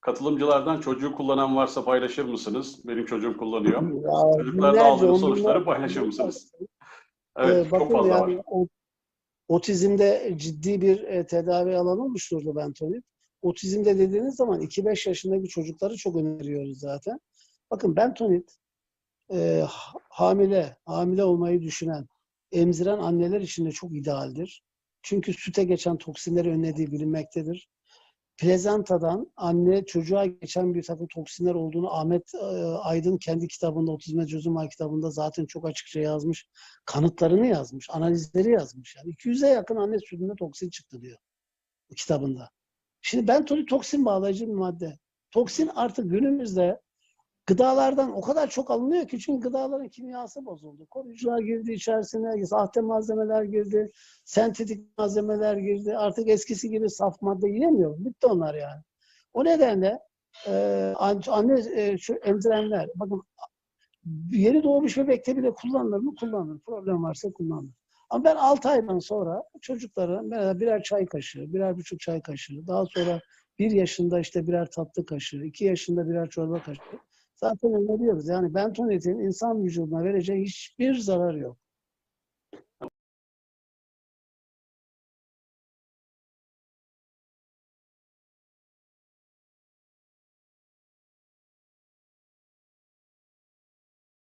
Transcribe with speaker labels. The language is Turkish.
Speaker 1: Katılımcılardan çocuğu kullanan varsa paylaşır mısınız? Benim çocuğum kullanıyor.
Speaker 2: Ya,
Speaker 1: Çocuklarda aldığınız
Speaker 2: on
Speaker 1: sonuçları paylaşır mısınız?
Speaker 2: Ee,
Speaker 1: Evet, çok
Speaker 2: bakın
Speaker 1: fazla
Speaker 2: yani
Speaker 1: var.
Speaker 2: o- otizmde ciddi bir e, tedavi alanı oluşturdu Bentonit. Otizmde dediğiniz zaman 2-5 yaşındaki çocukları çok öneriyoruz zaten. Bakın Bentonit e, ha- hamile, hamile olmayı düşünen, emziren anneler için de çok idealdir. Çünkü süte geçen toksinleri önlediği bilinmektedir. Plezantadan anne çocuğa geçen bir takım toksinler olduğunu Ahmet e, Aydın kendi kitabında Otizme Çözüm Ay kitabında zaten çok açıkça yazmış. Kanıtlarını yazmış, analizleri yazmış. Yani 200'e yakın anne sütünde toksin çıktı diyor kitabında. Şimdi bentonit toksin bağlayıcı bir madde. Toksin artık günümüzde gıdalardan o kadar çok alınıyor ki çünkü gıdaların kimyası bozuldu. Koruyucular girdi içerisine, sahte malzemeler girdi, sentetik malzemeler girdi. Artık eskisi gibi saf madde yiyemiyor. Bitti onlar yani. O nedenle e, an- anne e, şu emzirenler, bakın yeni doğmuş bebekte bile kullanılır mı? Kullanılır. Problem varsa kullanılır. Ama ben 6 aydan sonra çocuklara birer çay kaşığı, birer buçuk çay kaşığı, daha sonra bir yaşında işte birer tatlı kaşığı, iki yaşında birer çorba kaşığı zaten öneriyoruz. Yani bentonitin insan vücuduna vereceği hiçbir zararı yok.